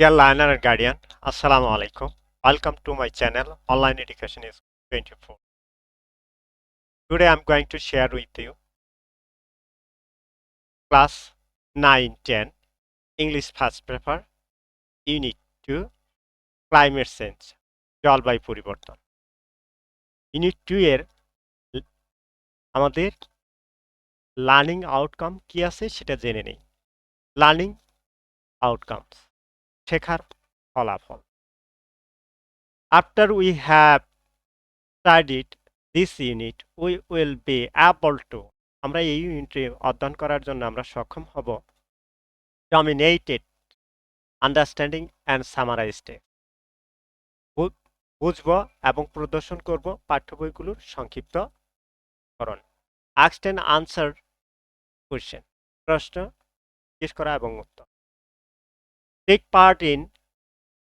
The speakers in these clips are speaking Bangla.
Dear learner and guardian, Assalamu alaikum. Welcome to my channel, Online Education is 24. Today I'm going to share with you class 9 10 English first paper unit 2 climate change জলবায়ু পরিবর্তন ইউনিট টু এর ল- আমাদের লার্নিং আউটকাম কি আছে সেটা জেনে নেই লার্নিং আউটকামস শেখার ফলাফল। After we have studied this unit we will be able to আমরা এই ইউনিটে অধ্যয়ন করার জন্য আমরা সক্ষম হব ডমিনেটেড আন্ডারস্ট্যান্ডিং অ্যান্ড সামারাইজড বুঝব এবং প্রদর্শন করব পাঠ্য বইগুলোর সংক্ষিপ্তকরণ। আস্ট অ্যান্ড আনসার কোয়েশ্চেন প্রশ্ন, জিজ্ঞেস করা এবং উত্তর। Take part in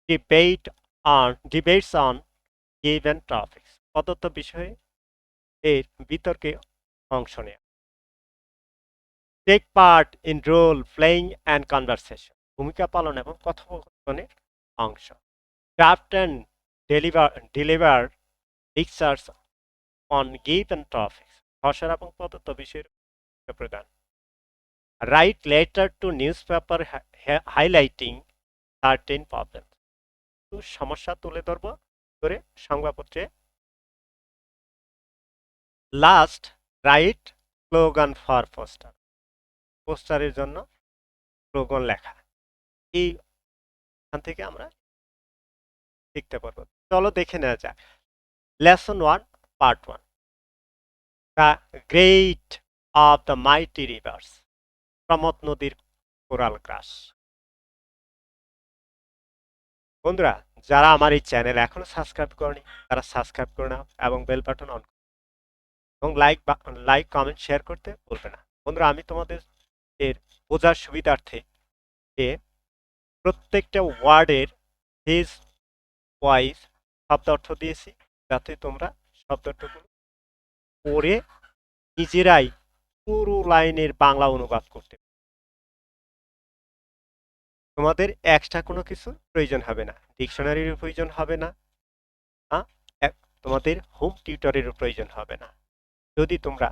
debate on, debates on given topics. প্রদত্ত বিষয়ে এর বিতর্কে অংশ নেওয়া take part in role playing and conversation ভূমিকা পালন এবং কথোপকথনের অংশ। Craft and deliver deliver lectures on given topics ভাষার এবং প্রদত্ত বিষয়ের প্রদান। Write letter to newspaper highlighting certain problem সমস্যা তুলে ধরব করে সংবাদপত্রে। Last write slogan for poster পোস্টারের জন্য স্লোগান লেখা। এই এখান থেকে আমরা শিখতে পারব। চলো দেখে নেওয়া যাক। Lesson one part one the great of the mighty rivers প্রমত নদীর কোরাল গ্রাস বন্ধুরা, যারা আমার এই চ্যানেল এখনও সাবস্ক্রাইব করেনি, তারা সাবস্ক্রাইব করে নাও এবং বেল বাটন অন এবং লাইক লাইক কমেন্ট শেয়ার করতে বলবে না বন্ধুরা, আমি তোমাদের এর বোঝার সুবিধার্থে যে প্রত্যেকটা ওয়ার্ডের ফেজ ওয়াইজ শব্দ অর্থ দিয়েছি, যাতে তোমরা শব্দ অর্থগুলো পড়ে নিজেরাই পুরো লাইনের বাংলা অনুবাদ করতে। তোমাদের এক্সট্রা কোনো কিছু প্রয়োজন হবে না। ডিকশনারির প্রয়োজন হবে না। তোমাদের হোম টিউটরেরও প্রয়োজন হবে না। যদি তোমরা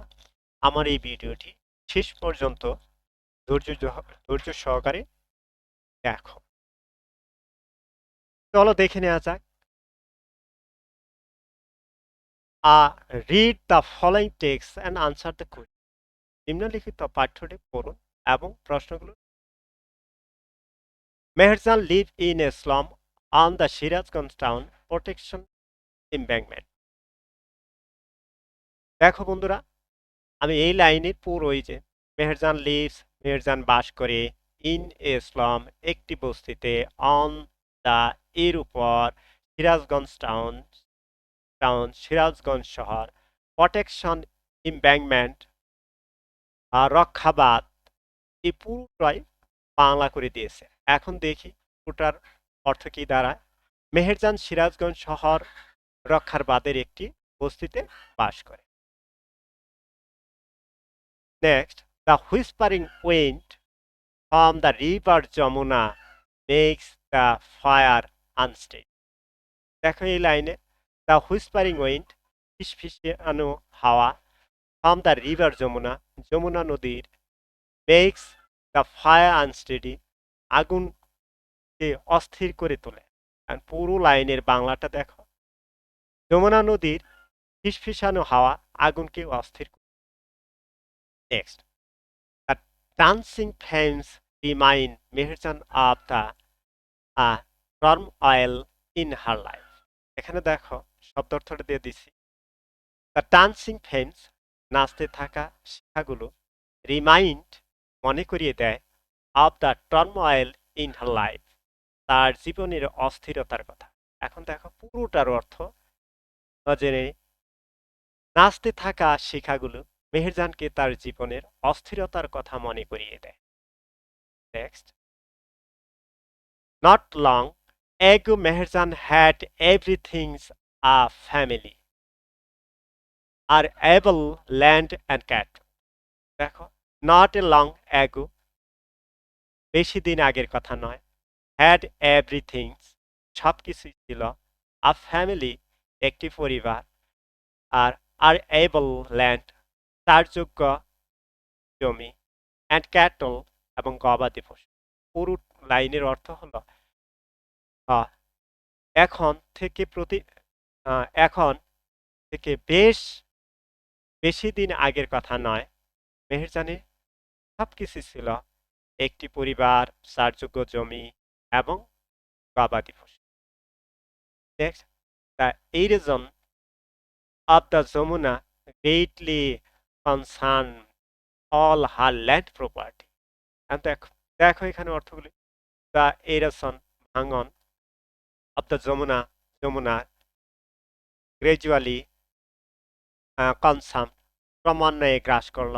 আমার এই ভিডিওটি শেষ পর্যন্ত ধৈর্য ধৈর্য সহকারে দেখো। চলো দেখে নেওয়া যাক। আ read the following text and answer the quiz নিম্নলিখিত পাঠ্যটি পড়ুন এবং প্রশ্নগুলো Meherzan live in a slum on the Shirazganj town protection embankment. দেখো বন্ধুরা, আমি এই লাইনের পুরো ওই যে মেহেরজান লিভস মেহেরজান বাস করে ইন এ স্লম একটি বস্তিতে অন দ্য এর উপর সিরাজগঞ্জ টাউন টাউন সিরাজগঞ্জ শহর প্রটেকশন ইম্ব্যাংমেন্ট রক্ষাবাদ এই পুরোটাই বাংলা করে দিয়েছে এখন দেখি পুটার অর্থ কি দাঁড়ায়। মেহেরজান সিরাজগঞ্জ শহর রক্ষার বাদের একটি বস্তিতে বাস করে। Next the whispering wind from the river Jamuna makes the fire unsteady দেখো এই লাইনে দ্য হুইসপারিং উইন্ড ফিসফিসানো হাওয়া from the river Jamuna Jamuna নদীর মেক্স দ্য ফায়ার আনস্টেডি আগুনকে অস্থির করে তোলে। আর পুরো লাইনের বাংলাটা দেখো। যমুনা নদীর ফিসফিসানো হাওয়া আগুনকে অস্থির করে next dancing flames remind Meherjan of the turmoil in her life এখানে দেখো, শব্দ অর্থটা দিয়ে দিছি। দ্য ডান্সিং ফ্লেমস নাচতে থাকা শিখাগুলো রিমাইন্ড মনে করিয়ে দেয় of the turmoil in her life তার জীবনের অস্থিরতার কথা। এখন দেখো, পুরোটার অর্থ জেনে নাচতে থাকা শিখাগুলো মেহেরজানকে তার জীবনের অস্থিরতার কথা মনে করিয়ে দেয়। Next not long ago Meherjan had everything's a family arable land and cattle দেখো নট এ লং অ্যাগো বেশি দিন আগের কথা নয়। হ্যাড এভরিথিং সব কিছুই ছিল। আ ফ্যামিলি একটি পরিবার। আর আর এবল ল্যান্ড তার যোগ্য জমি। অ্যান্ড ক্যাটল এবং গবাদি পশু। পুরো লাইনের অর্থ হলো এখন থেকে প্রতি এখন থেকে বেশ, বেশি দিন আগের কথা নয়। মেহেরজানে সব কিছু ছিল। একটি পরিবার, সারযোগ্য জমি এবং গবাদি পশু the erosion of the Jamuna greatly concerned all her land property. And দেখো দেখো এখানে অর্থগুলি। দ্য এরোশন ভাঙন of the Jamuna Jamuna gradually consume ক্রমান্বয়ে গ্রাস করল।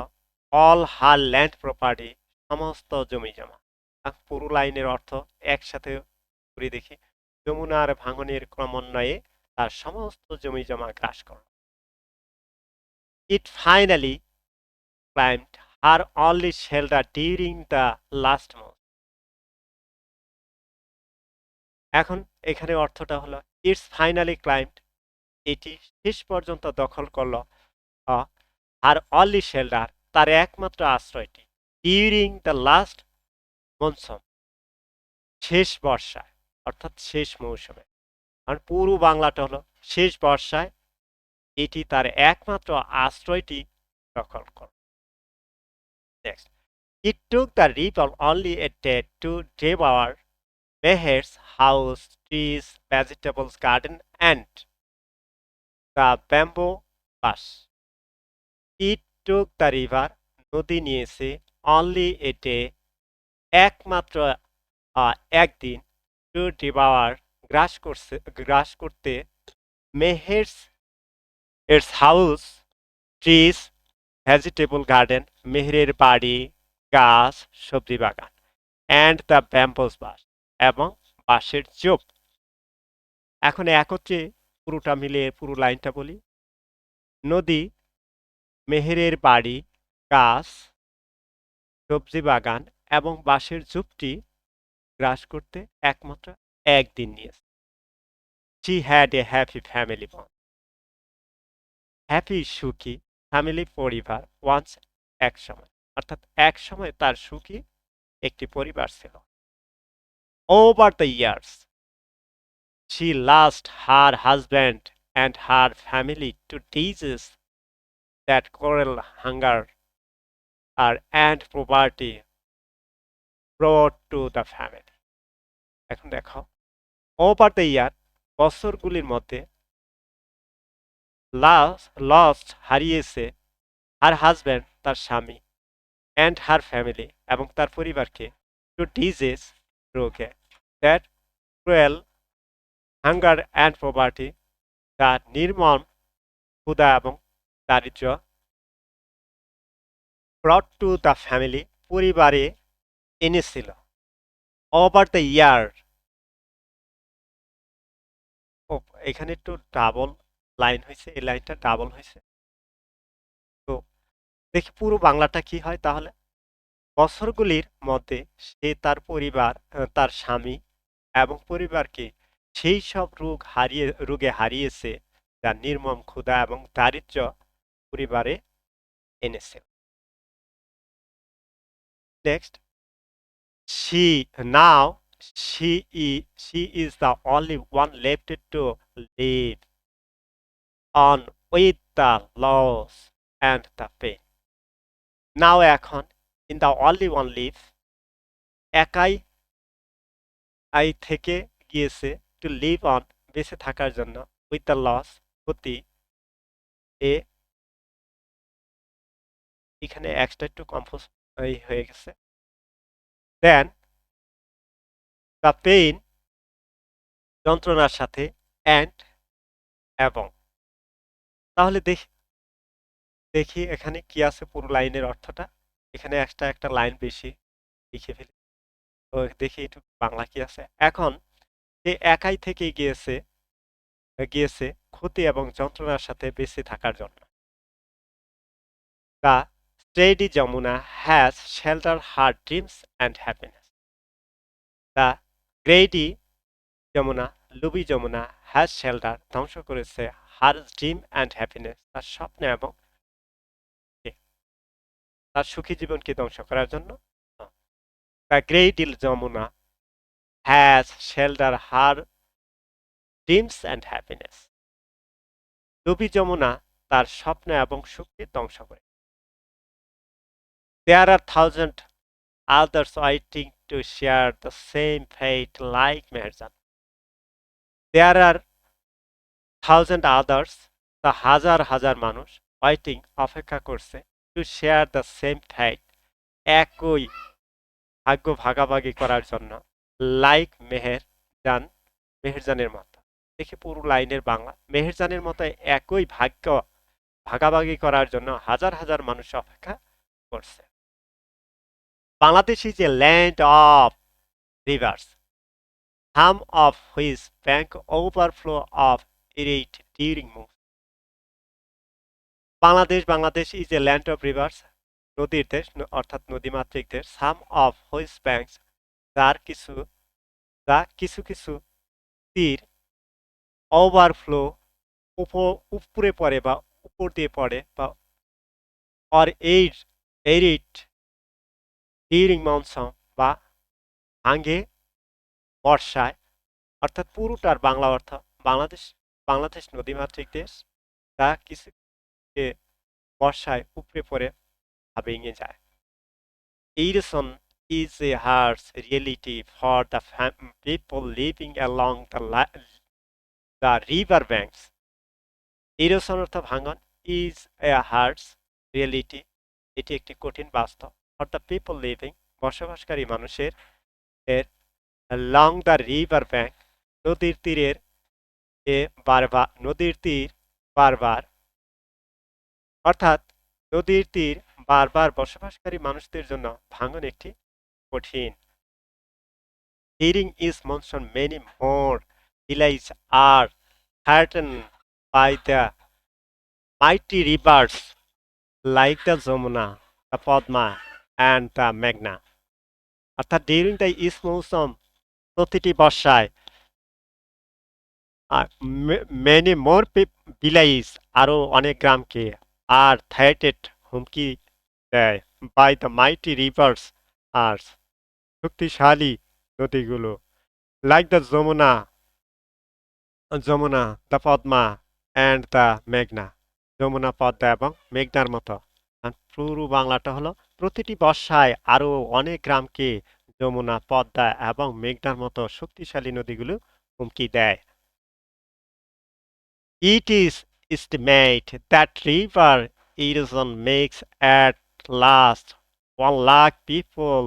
অল হার ল্যান্ড প্রপার্টি সমস্ত জমি জমা। আর পুরো লাইনের অর্থ একসাথে করে দেখি। যমুনার ভাঙনের ক্রমান্বয়ে তার সমস্ত জমি জমা গ্রাস করল it finally claimed her only shelter during the last month এখন এখানে অর্থটা হলো ইটস ফাইনালি ক্লাইম্ড এটি শেষ পর্যন্ত দখল করল আর অনলি শেল্টার তার একমাত্র আশ্রয়টি। ডিউরিং দ্য লাস্ট মনসুন শেষ বর্ষায় অর্থাৎ শেষ মৌসুমে আর পুরো বাংলাটা হলো শেষ বর্ষায় এটি তার একমাত্র আশ্রয়টি দখল next it took the ripple only a day to devour Meher's house, trees, vegetables garden, and the bamboo bush. It took the river, নদী নিয়েছে অনলি এ ডে একমাত্র একদিন টু ডিবাওয়ার গ্রাস করছে, গ্রাস করতে মেহেরস, এর হাউস ট্রিজ ভেজিটেবল গার্ডেন, মেহেরের বাড়ি, গাছ, সবজি বাগান, অ্যান্ড দ্য ব্যাম্বোস বাস এবং বাঁশের চোপ। এখন একত্রে পুরোটা মিলে পুরো লাইনটা বলি। নদী, মেহেরের বাড়ি, গাছ সবজি বাগান এবং বাঁশের ঝুপটি গ্রাস করতে একমাত্র একদিন নিয়েছে। She had a happy family বন হ্যাপি সুখী ফ্যামিলি পরিবার ওয়ান্স এক সময় অর্থাৎ এক সময় তার সুখী একটি পরিবার ছিল। Over the years she lost her husband and her family to diseases that cruel hunger her and poverty brought to the family. এখন দেখো ওভার দ্য ইয়ার বছরগুলির মধ্যে লস্ট হারিয়েছে হার হাজব্যান্ড তার স্বামী অ্যান্ড হার ফ্যামিলি এবং তার পরিবারকে টু ডিজিজ রোগে that cruel hunger and property তার নির্মম ক্ষুদা এবং দারিদ্র্য ব্রট টু দ্য ফ্যামিলি পরিবারে এনেছিল। Over the year. ও, এখানে একটু ডাবল লাইন হয়েছে, এই লাইনটা ডাবল হয়েছে। তো, দেখি পুরো বাংলাটা কি হয় তাহলে। বছরগুলির মধ্যে সে তার পরিবার তার স্বামী এবং পরিবারকে সেই সব রোগ হারিয়ে, রোগে হারিয়েছে, যা নির্মম ক্ষুধা এবং দারিদ্র্য পরিবারে এনেছে next she now she is she is the only one left to live on with the loss and the pain now এখন in the only one live একাই আই থেকে গিয়েছে টু লিভ অন বেঁচে থাকার জন্য উইথ দ্য লস ক্ষতি এ এখানে এক্সট্রা একটু কম্পোজ হয়ে গেছে। দেন দ্য পেইন যন্ত্রণার সাথে অ্যান্ড এবং। তাহলে দেখি দেখি এখানে কি আছে পুরো লাইনের অর্থটা। এখানে একটা একটা লাইন বেশি লিখে ফেলি। তো দেখি একটু বাংলা কি আছে। এখন, সে একাই থেকে গিয়েছে গিয়েছে ক্ষতি এবং যন্ত্রণার সাথে বেঁচে থাকার জন্য। The steady Jamuna has shelter her dreams and happiness the greedy Jamuna লুবি Jamuna has shelter ধ্বংস করেছে হার ড্রিম অ্যান্ড হ্যাপিনেস তার স্বপ্ন এবং তার সুখী জীবনকে ধ্বংস করার জন্য? The ill Jamuna has shelter her dreams and happiness লুবি Jamuna তার স্বপ্ন এবং সুখকে ধ্বংস করে। There are thousand others waiting to share the same fate like Meherjan. There are thousand others, the হাজার হাজার মানুষ ওয়াইটিং অপেক্ষা করছে to share the same fate একই ভাগ্য ভাগাভাগি করার জন্য লাইক মেহের জান মেহেরজানের মতো। দেখি পুরো লাইনের বাংলা। মেহেরজানের মতো একই ভাগ্য ভাগাভাগি করার জন্য হাজার হাজার মানুষ অপেক্ষা করছে। Bangladesh is a land of rivers, some of which bank overflow of irrigate during monsoon. Bangladesh Bangladesh is a land of rivers নদীর দেশ অর্থাৎ নদীমাতৃক দেশ সাম অফ হুইচ ব্যাংকস যার কিছু যা কিছু কিছু তীর ওভারফ্লো উপরে পড়ে বা উপর দিয়ে পড়ে বা অর এইড এইরিট ডিউরিং মনসুন বা ভাঙ্গে বর্ষায় অর্থাৎ পুরোটার বাংলা অর্থ বাংলাদেশ বাংলাদেশ নদীমাতৃক দেশ তা কিছু বর্ষায় উপরে পড়ে ভেঙে যায় erosion harsh reality for the fam- people living along the, la- the river banks. Erosion অর্থ ভাঙন ইজ এ হার্স রিয়েলিটি এটি একটি কঠিন বাস্তব দ্য পিপল লিভিং বসবাসকারী মানুষের এর লং দ্য রিভার ব্যাংক নদীর তীরের এ বারবার নদীর তীর বারবার অর্থাৎ নদীর তীর বারবার বসবাসকারী মানুষদের জন্য ভাঙন একটি কঠিন। হিরিং is monsoon many more village are threatened by the mighty rivers like the Jamuna, the Padma, and the Meghna. অর্থাৎ ডিউরিং দ্য ইস মৌসুম প্রতিটি বর্ষায় মেনি মোর ভিলেজ আরও অনেক গ্রামকে আর থ্রেটেড হুমকি দেয় বাই দ্য মাইটি রিভার্স আর শক্তিশালী নদীগুলো। Like the Jamuna Jamuna the Padma and the মেঘনা যমুনা পদ্মা এবং মেঘনার মতো। পুরো বাংলাটা হলো প্রতিটি বর্ষায় আরও অনেক গ্রামকে যমুনা, পদ্মা এবং মেঘনার মতো শক্তিশালী নদীগুলো হুমকি দেয়। It is estimate that river erosion makes at last one lakh people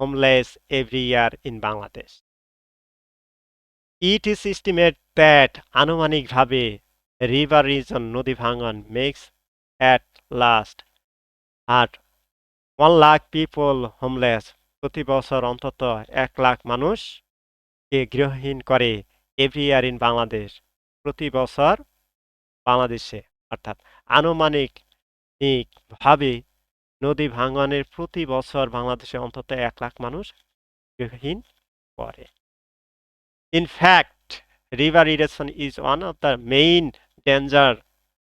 homeless every year in Bangladesh it is estimate that আনুমানিকভাবে river erosion নদী ভাঙন makes at last at one lakh people homeless প্রতি বছর অন্তত এক লাখ মানুষকে গৃহহীন করে এভরি ইয়ার ইন বাংলাদেশ প্রতি বছর বাংলাদেশে অর্থাৎ আনুমানিক ভাবে নদী ভাঙনের প্রতি বছর বাংলাদেশে অন্তত এক লাখ মানুষ গৃহহীন করে In fact, river erosion is one of the main danger,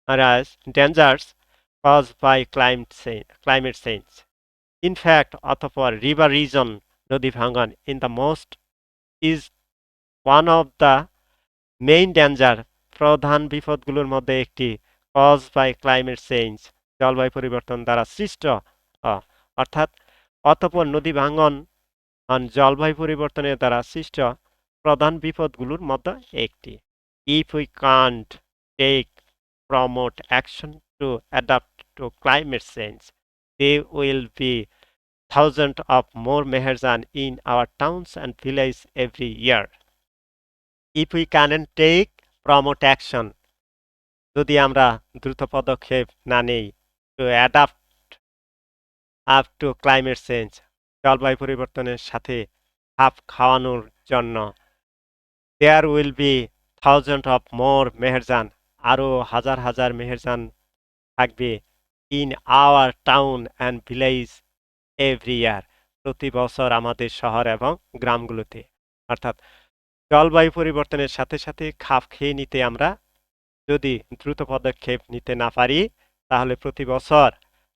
areas, by caused by climate change. In fact, অতঃপর river region নদী ভাঙন in the most is one of the main danger. প্রধান বিপদগুলোর মধ্যে একটি কজ বাই ক্লাইমেট চেঞ্জ জলবায়ু পরিবর্তন দ্বারা সৃষ্ট অর্থাৎ অতঃপর নদী আন জলবায়ু পরিবর্তনের দ্বারা সৃষ্ট প্রধান বিপদগুলোর মধ্যে একটি। If we can't take promote action to adapt to climate change they will be thousand of more Meherjan in our towns and village every year if we can take promote action যদি আমরা দ্রুত পদক্ষেপ না নেই to adapt up to climate change জলবায়ু পরিবর্তনের সাথে খাপ খাওয়ানোর জন্য there will be thousand of more Meherjan আরও হাজার হাজার মেহেরজান থাকবে in our town and village every year প্রতি বছর আমাদের শহর এবং গ্রামগুলোতে। অর্থাৎ জলবায়ু পরিবর্তনের সাথে সাথে খাপ খেয়ে নিতে আমরা যদি দ্রুত পদক্ষেপ নিতে না পারি, তাহলে প্রতি বছর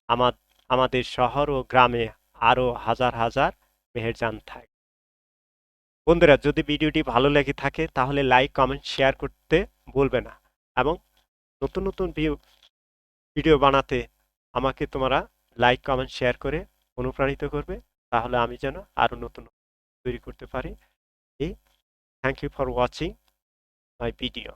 আমা- আমাদের শহর ও গ্রামে আরও হাজার হাজার মেহেরজান থাকে। বন্ধুরা, যদি ভিডিওটি ভালো লেগে থাকে, তাহলে লাইক, কমেন্ট, শেয়ার করতে ভুলবে না। এবং নতুন নতুন ভিডিও বানাতে আমাকে তোমরা লাইক কমেন্ট শেয়ার করে অনুপ্রাণিত করবে। তাহলে আমি যেন আরও নতুন তৈরি করতে পারি। Thank you for watching my video